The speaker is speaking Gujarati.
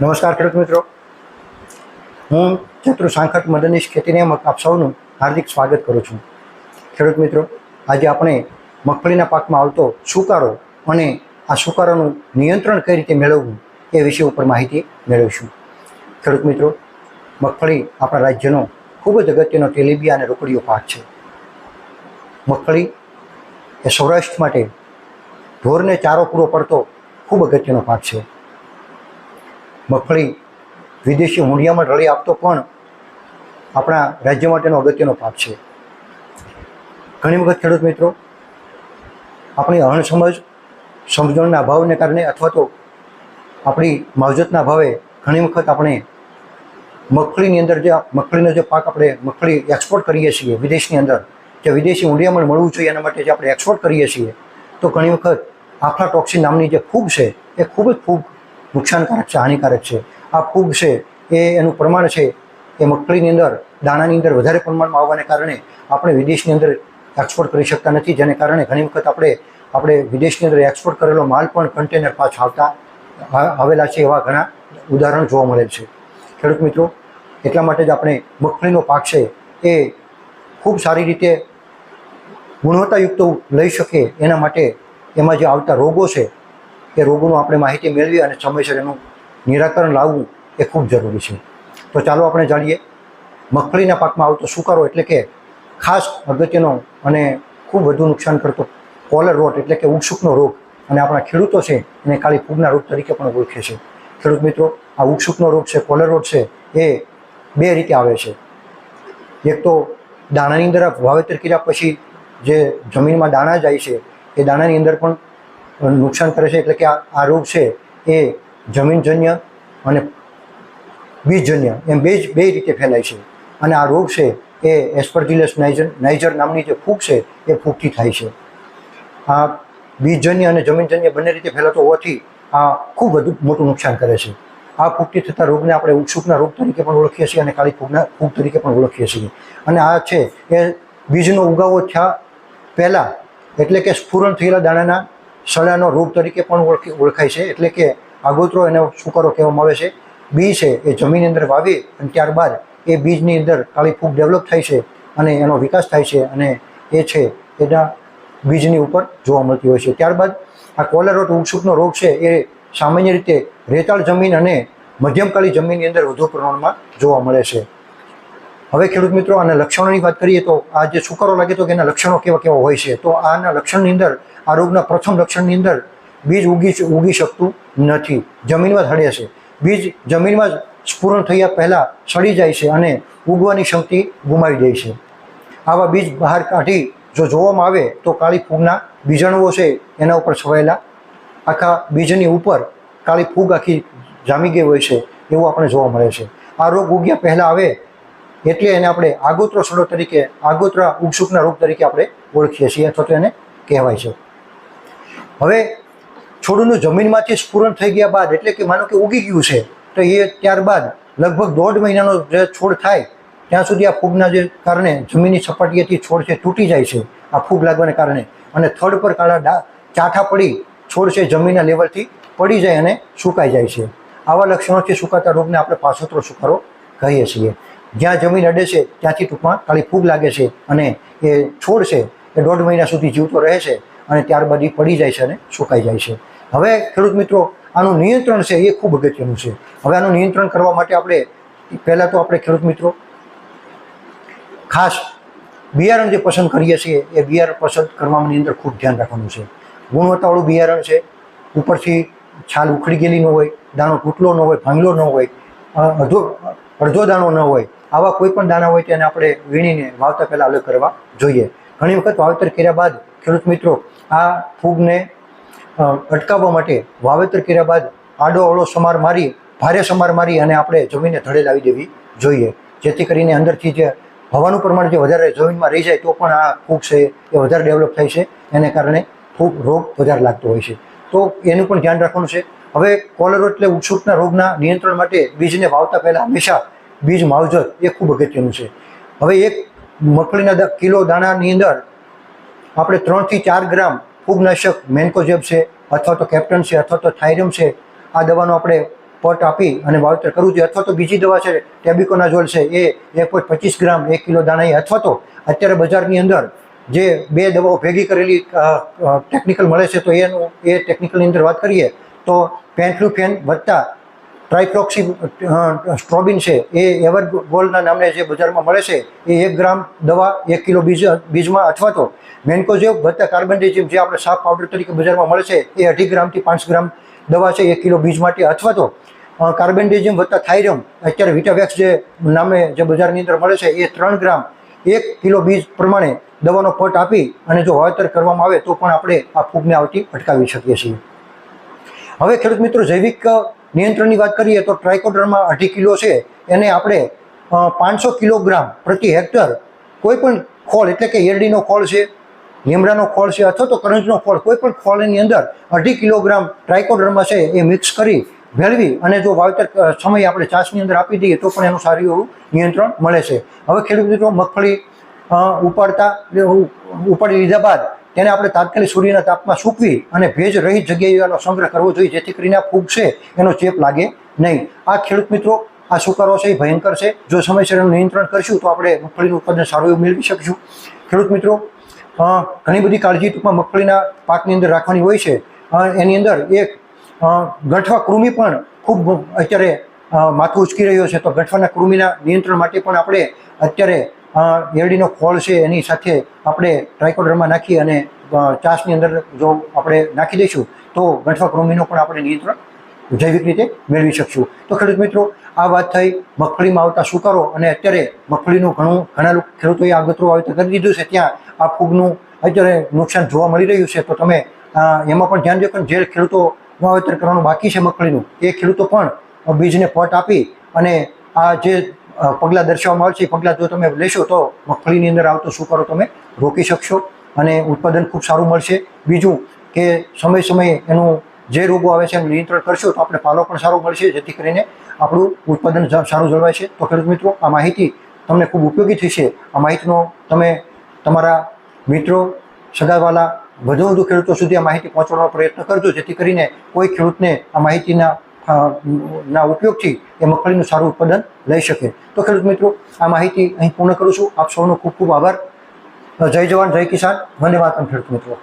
નમસ્કાર ખેડૂત મિત્રો. હું ચતુર સાંખટ મદનીશ ખેતી નિયામક આપ સૌનું હાર્દિક સ્વાગત કરું છું. ખેડૂત મિત્રો, આજે આપણે મગફળીના પાકમાં આવતો સુકારો અને આ સુકારાનું નિયંત્રણ કઈ રીતે મેળવવું એ વિષય ઉપર માહિતી મેળવીશું. ખેડૂત મિત્રો, મગફળી આપણા રાજ્યનો ખૂબ જ અગત્યનો તેલીબિયા અને રોકડીયો પાક છે. મગફળી એ સૌરાષ્ટ્ર માટે ઢોરને ચારો પૂરો પડતો ખૂબ અગત્યનો પાક છે. મગફળી વિદેશી હુંડિયામાં રળી આપતો પણ આપણા રાજ્ય માટેનો અગત્યનો પાક છે. ઘણી વખત ખેડૂત મિત્રો, આપણી અણસમજ સમજણના અભાવને કારણે અથવા તો આપણી માવજતના અભાવે ઘણી વખત આપણે મગફળીની અંદર જે મગફળીનો જે પાક આપણે મગફળી એક્સપોર્ટ કરીએ છીએ વિદેશની અંદર, જે વિદેશી ઊંડિયામણ મળવું જોઈએ એના માટે જે આપણે એક્સપોર્ટ કરીએ છીએ, તો ઘણી વખત આફ્લા ટોક્સિન નામની જે ફૂગ છે, એ ખૂબ જ ફૂગ નુકસાનકારક છે, હાનિકારક છે. આ ફૂગ છે, એ એનું પ્રમાણ છે, એ મગફળીની અંદર, દાણાની અંદર વધારે પ્રમાણમાં આવવાને કારણે આપણે વિદેશની અંદર એક્સપોર્ટ કરી શકતા નથી. જેને કારણે ઘણી વખત આપણે આપણે વિદેશની અંદર એક્સપોર્ટ કરેલો માલ પણ કન્ટેનર પાછા આવતા આવેલા છે એવા ઘણા ઉદાહરણ જોવા મળે છે. ખેડૂત મિત્રો, એટલા માટે જ આપણે મગફળીનો પાક છે, એ ખૂબ સારી રીતે ગુણવત્તાયુક્ત લઈ શકે એના માટે એમાં જે આવતા રોગો છે એ રોગોનું આપણે માહિતી મેળવી અને સમયસર એનું નિરાકરણ લાવવું એ ખૂબ જરૂરી છે. તો ચાલો આપણે જાણીએ, મગફળીના પાકમાં આવતો સુકારો એટલે કે ખાસ અગત્યનો અને ખૂબ વધુ નુકસાન કરતો કોલર રોટ એટલે કે ઉગસુકનો રોગ અને આપણા ખેડૂતો છે એને કાળી ફૂગના રોગ તરીકે પણ ઓળખે છે. ખેડૂત મિત્રો, આ ઉગસુકનો રોગ છે, કોલર રોટ છે, એ બે રીતે આવે છે. એક તો દાણાની અંદર વાવેતર કર્યા પછી જે જમીનમાં દાણા જાય છે, એ દાણાની અંદર પણ નુકસાન કરે છે એટલે કે આ રોગ છે એ જમીનજન્ય અને બીજજન્ય એમ બે જ બે રીતે ફેલાય છે. અને આ રોગ છે એ એસ્પર્જિલસ નાઇજર નાઇજર નામની જે ફૂગ છે એ ફૂગથી થાય છે. આ બીજજન્ય અને જમીનજન્ય બંને રીતે ફેલાતો હોવાથી આ ખૂબ વધુ મોટું નુકસાન કરે છે. આ ફૂગથી થતા રોગને આપણે ઉત્સુકના રોગ તરીકે પણ ઓળખીએ છીએ અને કાળી ફૂગના ફૂગ તરીકે પણ ઓળખીએ છીએ. અને આ છે એ બીજનો ઉગાવો થયા પહેલાં એટલે કે સ્ફુરણ થયેલા દાણાના સડાનો રોગ તરીકે પણ ઓળખી ઓળખાય છે. એટલે કે આગોતરો એનો સુકારો કહેવામાં આવે છે. બી છે એ જમીનની અંદર વાવી અને ત્યારબાદ એ બીજની અંદર કાળી ફૂગ ડેવલપ થાય છે અને એનો વિકાસ થાય છે અને એ છે એના બીજની ઉપર જોવા મળતી હોય છે. ત્યારબાદ આ કોલેરોટ ઉગસુકનો રોગ છે એ સામાન્ય રીતે રેતાળ જમીન અને મધ્યમકાળી જમીનની અંદર વધુ પ્રમાણમાં જોવા મળે છે. હવે ખેડૂત મિત્રો, આના લક્ષણોની વાત કરીએ તો આ જે સુકારો લાગે તો એના લક્ષણો કેવા કેવા હોય છે? તો આના લક્ષણની અંદર, આ રોગના પ્રથમ લક્ષણની અંદર બીજ ઉગી ઉગી શકતું નથી. જમીનમાં હળે છે. બીજ જમીનમાં જ સ્ફુરણ થયા પહેલાં સડી જાય છે અને ઉગવાની શક્તિ ગુમાવી દે છે. આવા બીજ બહાર કાઢી જો જોવામાં આવે તો કાળી ફૂગના બીજાણુઓ છે એના ઉપર છવાયેલા. આખા બીજની ઉપર કાળી ફૂગ આખી જામી ગઈ હોય છે એવું આપણે જોવા મળે છે. આ રોગ ઉગ્યા પહેલાં આવે એટલે એને આપણે આગોતરો સડો તરીકે, આગોતરા ઉપસુકના રોગ તરીકે આપણે ઓળખીએ છીએ, અથવા તો એને કહેવાય છે. હવે છોડનું જમીનમાંથી સ્ફુરણ થઈ ગયા બાદ, એટલે કે માનો કે ઉગી ગયું છે, તો એ ત્યારબાદ લગભગ દોઢ મહિનાનો જે છોડ થાય, ત્યાં સુધી આ ફૂગના જે કારણે જમીનની સપાટીએથી છોડ છે તૂટી જાય છે, આ ફૂગ લાગવાને કારણે. અને થડ પર કાળા ડા, ચાઠા પડી છોડ છે જમીનના લેવલથી પડી જાય અને સુકાઈ જાય છે. આવા લક્ષણોથી સુકાતા રોગને આપણે પાછોતરો સુકારો કહીએ છીએ. જ્યાં જમીન અડે છે ત્યાંથી ટૂંકમાં કાળી ફૂગ લાગે છે અને એ છોડ છે એ દોઢ મહિના સુધી જીવતો રહે છે અને ત્યારબાદ એ પડી જાય છે અને સુકાઈ જાય છે. હવે ખેડૂત મિત્રો આનું નિયંત્રણ છે એ ખૂબ અગત્યનું છે. હવે આનું નિયંત્રણ કરવા માટે આપણે પહેલાં તો આપણે ખેડૂત મિત્રો ખાસ બિયારણ જે પસંદ કરીએ છીએ એ બિયારણ પસંદ કરવાની અંદર ખૂબ ધ્યાન રાખવાનું છે. ગુણવત્તાવાળું બિયારણ છે ઉપરથી છાલ ઉખડી ગયેલી ન હોય દાણો તૂટલો ન હોય ભાંગલો ન હોય અ, અડધો દાણો ન હોય, આવા કોઈ પણ દાણા હોય તેને આપણે વીણીને વાવતા પહેલાં અલગ કરવા જોઈએ. ઘણી વખત વાવેતર કર્યા બાદ ખેડૂત મિત્રો આ ફૂગને અટકાવવા માટે વાવેતર કર્યા બાદ આડો અવળો સમાર મારી, ભારે સમાર મારી અને આપણે જમીનને ધડે લાવી દેવી જોઈએ. જેથી કરીને અંદરથી જે હવાનું પ્રમાણ જે વધારે જમીનમાં રહી જાય તો પણ આ ફૂગ છે એ વધારે ડેવલપ થાય છે. એને કારણે ફૂગ રોગ વધારે લાગતો હોય છે. તો એનું પણ ધ્યાન રાખવાનું છે. હવે કોલરો એટલે ઉત્સુકના રોગના નિયંત્રણ માટે બીજને વાવતા પહેલાં હંમેશા બીજ માવજત એ ખૂબ અગત્યનું છે. હવે એક મગફળીના દ- કિલો દાણાની અંદર આપણે ત્રણથી ચાર ગ્રામ ફૂગનાશક મેન્કોજેબ છે અથવા તો કેપ્ટન છે અથવા તો થાઇરમ છે, આ દવાનો આપણે પટ આપી અને વાવેતર કરવું જોઈએ. અથવા તો બીજી દવા છે, ટેબિકોનાઝોલ છે, એ એક પોઈન્ટ પચીસ ગ્રામ એક કિલો દાણાએ અથવા તો અત્યારે બજારની અંદર જે બે દવાઓ ભેગી કરેલી ટેકનિકલ મળે છે તો એનું, એ ટેકનિકલની અંદર વાત કરીએ તો પેન્ફ્લુફેન વત્તા ટ્રાઇફ્લોક્સી સ્ટ્રોબિન છે, એ એવર ગોલ્ડના નામે જે બજારમાં મળે છે, એ એક ગ્રામ દવા, એક કિલો બીજ, બીજમાં અથવા તો મેન્કોઝેવ કાર્બન ડિઝિમ જે આપણે સાફ પાવડર તરીકે બજારમાં મળે છે, એ અઢી ગ્રામથી પાંચ ગ્રામ દવા છે, એક કિલો બીજ માટે અથવા તો કાર્બન ડિઝિમ વત્તા થાઇરમ અત્યારે વિટાવેક્સ જે નામે જે બજારની અંદર મળે છે, એ ત્રણ ગ્રામ, એક કિલો બીજ પ્રમાણે દવાનો પટ આપી અને જો વાવેતર કરવામાં આવે તો પણ આપણે આ ફૂગને આવતી અટકાવી શકીએ છીએ. હવે ખેડૂત મિત્રો જૈવિક નિયંત્રણની વાત કરીએ તો ટ્રાઇકોડર્મા અઢી કિલો છે. એને આપણે પાંચસો કિલોગ્રામ પ્રતિ હેક્ટર કોઈ પણ ખોળ, એટલે કે એરડીનો ખોળ છે, લીમડાનો ખોળ છે અથવા તો કરંજનો ખોળ કોઈ પણ ખોળની અંદર અઢી કિલોગ્રામ ટ્રાઇકોડર્મા છે એ મિક્સ કરી ભેળવી અને જો વાવેતર સમય આપણે ચાસની અંદર આપી દઈએ તો પણ એનું સારું એવું નિયંત્રણ મળે છે. હવે ખેડૂત મિત્રો મગફળી ઉપાડતા ઉપાડી લીધા બાદ તેને આપણે તાત્કાલિક સૂર્યના તાપમાં સૂકવી અને ભેજ રહિત જગ્યાએ સંગ્રહ કરવો જોઈએ, જેથી કરીને આ ફૂગ છે, એનો ચેપ લાગે નહીં. આ ખેડૂત મિત્રો, આ સુકારો છે એ ભયંકર છે. જો સમયસર એનું નિયંત્રણ કરશું તો આપણે મગફળીનું ઉત્પાદન સારું એવું મેળવી શકીશું. ખેડૂત મિત્રો ઘણી બધી કાળજી ટૂંકમાં મગફળીના પાકની અંદર રાખવાની હોય છે. એની અંદર એક ગઠવા કૃમિ પણ ખૂબ અત્યારે માથું ઉચકી રહ્યો છે. તો ગંઠવાના કૃમિના નિયંત્રણ માટે પણ આપણે અત્યારે એરડીનો ખોળ છે એની સાથે આપણે ટ્રાઇકોડરમાં નાખી અને ચાસની અંદર જો આપણે નાખી દઈશું, તો ગંઠવા કૃમિનું પણ આપણે નિયંત્રણ જૈવિક રીતે મેળવી શકશું. તો ખેડૂત મિત્રો, આ વાત થઈ, મગફળીમાં આવતા સુકારો અને અત્યારે મગફળીનું ઘણું, ઘણા ખેડૂતોએ આગતરું વાવેતર કરી દીધું છે, ત્યાં આ ફૂગનું અત્યારે નુકસાન જોવા મળી રહ્યું છે, તો તમે એમાં પણ ધ્યાન રાખો જે ખેડૂતો વાવેતર કરવાનું બાકી છે મગફળીનું. એ ખેડૂતો પણ બીજને પટ આપી અને આ જે પગલાં દર્શાવવામાં આવે છે એ પગલાં જો તમે લેશો તો મગફળીની અંદર આવતો સુકારો તમે રોકી શકશો અને ઉત્પાદન ખૂબ સારું મળશે. બીજું કે સમય સમયે એનું જે રોગો આવે છે એનું નિયંત્રણ કરશો તો આપણે પાલો પણ સારો મળશે, જેથી કરીને આપણું ઉત્પાદન સારું જળવાય છે. તો ખેડૂત મિત્રો, આ માહિતી તમને ખૂબ ઉપયોગી થશે. આ માહિતીનો તમે તમારા મિત્રો સગાવાલા, વધુ વધુ ખેડૂતો સુધી આ માહિતી પહોંચાડવાનો પ્રયત્ન કરજો, જેથી કરીને કોઈ ખેડૂતને આ માહિતીના ના ઉપયોગથી એ મગફળીનું સારું ઉત્પાદન લઈ શકે. તો ખેડૂત મિત્રો, આ માહિતી અહીં પૂર્ણ કરું છું. આપ સૌનો ખૂબ ખૂબ આભાર. જય જવાન, જય કિસાન. વંદે માતરમ, ખેડૂત મિત્રો.